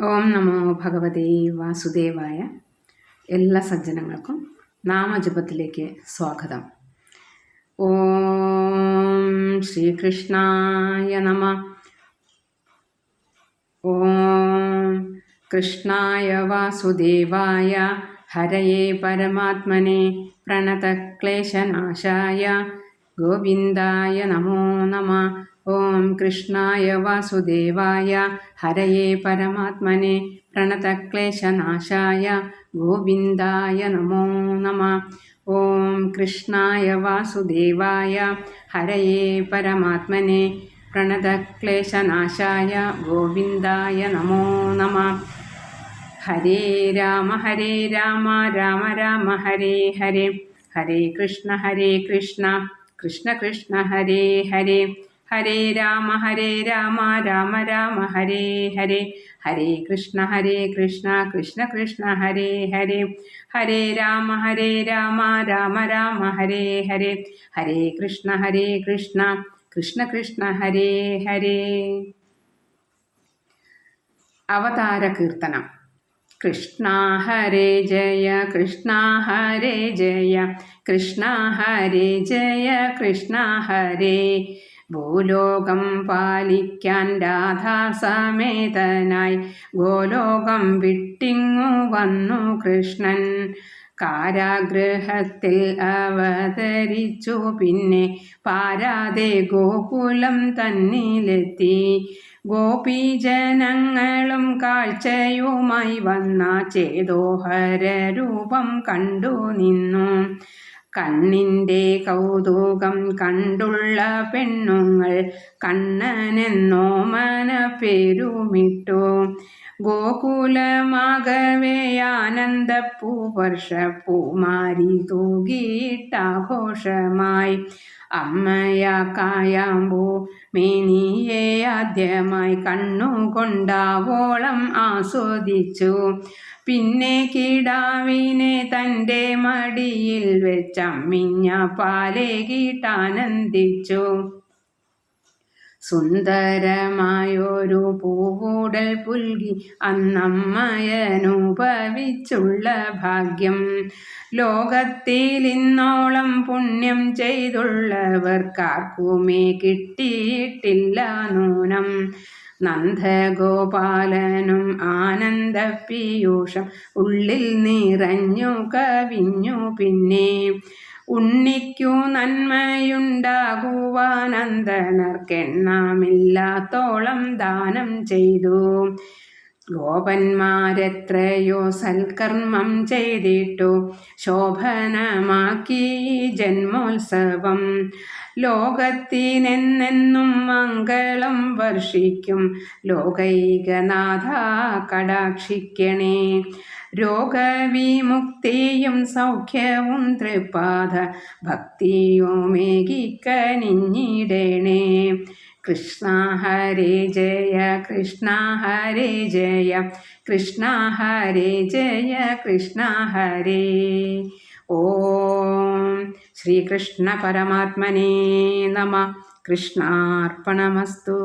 ഓം നമോ ഭഗവതേ വാസുദേവായ എല്ലാ സജ്ജനങ്ങൾക്കും നാമജപത്തിലേക്ക് സ്വാഗതം. ഓം ശ്രീകൃഷ്ണായ നമ. ഓം കൃഷ്ണായ വാസുദേവായ. ഹരയേ പരമാത്മനെ പ്രണതക്ലേശനാശായ. ഗോവിന്ദായ നമോ നമ. ഓം കൃഷ്ണായ വാസുദേവായ ഹരയേ പരമാത്മനെ പ്രണതക്ലേശനാശായ ഗോവിന്ദായ നമോ നമ. ഓം കൃഷ്ണായ വാസുദേവായ ഹരയേ പരമാത്മനെ പ്രണതക്ലേശനാശായ ഗോവിന്ദായ നമോ നമ. ഹരേ രാമ ഹരേ രാമ രാമ രാമ ഹരേ ഹരേ. ഹരേ കൃഷ്ണ ഹരേ കൃഷ്ണ. കൃഷ്ണ കൃഷ്ണ ഹരേ ഹരേ. ഹരേ രാമ ഹരേ രാമ രാമ രാമ ഹരേ ഹരേ ഹരേ കൃഷ്ണ ഹരേ കൃഷ്ണ കൃഷ്ണ കൃഷ്ണ ഹരേ ഹരേ ഹരേ രാമ ഹരേ രാമ രാമ രാമ ഹരേ ഹരേ ഹരേ കൃഷ്ണ ഹരേ കൃഷ്ണ കൃഷ്ണ കൃഷ്ണ ഹരേ ഹരേ അവതാര കീർത്തനം കൃഷ്ണ ഹരേ ജയ കൃഷ്ണ ഹരേ ജയ കൃഷ്ണ ഹരേ ജയ കൃഷ്ണ ഹരേ ഭൂലോകം പാലിക്കാൻ രാധാസമേതനായി ഗോലോകം വിട്ടിങ്ങു വന്നു കൃഷ്ണൻ. കാരാഗൃഹത്തിൽ അവതരിച്ചു പിന്നെ പാരാതെ ഗോകുലം തന്നിലെത്തി. ഗോപീജനങ്ങളും കാഴ്ചയുമായി വന്ന ചേതോഹര രൂപം കണ്ടു നിന്നു. കണ്ണിന്റെ കൗതുകം കണ്ടുള്ള പെണ്ണുങ്ങൾ കണ്ണനെന്നോമന പേരുമിട്ടു ഗോകുലമാകവേ ആനന്ദപ്പൂവർഷ പൂമാരി തൂകിയിട്ടാഘോഷമായി അമ്മയാക്കായാമ്പോ മേനിയെ ആദ്യമായി കണ്ണുകൊണ്ടാവോളം ആസ്വദിച്ചു. പിന്നെ കിടാവിനെ തന്റെ മടിയിൽ വെച്ചമ്മിഞ്ഞ പാലേ കീട്ടാനന്ദിച്ചു. സുന്ദരമായൊരു പൂവൂടൽ പുൽകി അന്നമ്മയനുഭവിച്ചുള്ള ഭാഗ്യം. ലോകത്തിൽ ഇന്നോളം പുണ്യം ചെയ്തുള്ളവർക്കാർക്കുമേ കിട്ടിയിട്ടില്ല നൂനം. നന്ദഗോപാലനും ആനന്ദ പീയൂഷം ഉള്ളിൽ നിറഞ്ഞു കവിഞ്ഞു പിന്നെ ഉണ്ണിക്കു നന്മയുണ്ടാകുവാനന്ദനർക്കെണ്ണാമില്ലാത്തോളം ദാനം ചെയ്തു. ഗോപന്മാരെത്രയോ സൽക്കർമ്മം ചെയ്തിട്ടു. ശോഭനമാക്കി ജന്മോത്സവം. ലോകത്തിനെന്നെന്നും മംഗളം വർഷിക്കും. ലോകൈകനാഥ കടാക്ഷിക്കണേ. രോഗവിമുക്തിയും സൗഖ്യവും തൃപാദ ഭക്തിയുമേകിക്കനിഞ്ഞിടണേ കൃഷ്ണ ഹരേ ജയ കൃഷ്ണ ഹരേ ജയ കൃഷ്ണ ഹരേ ജയ കൃഷ്ണ ഹരേ. ഓം ശ്രീകൃഷ്ണ പരമാത്മനേ നമ. കൃഷ്ണാർപ്പണമസ്തു.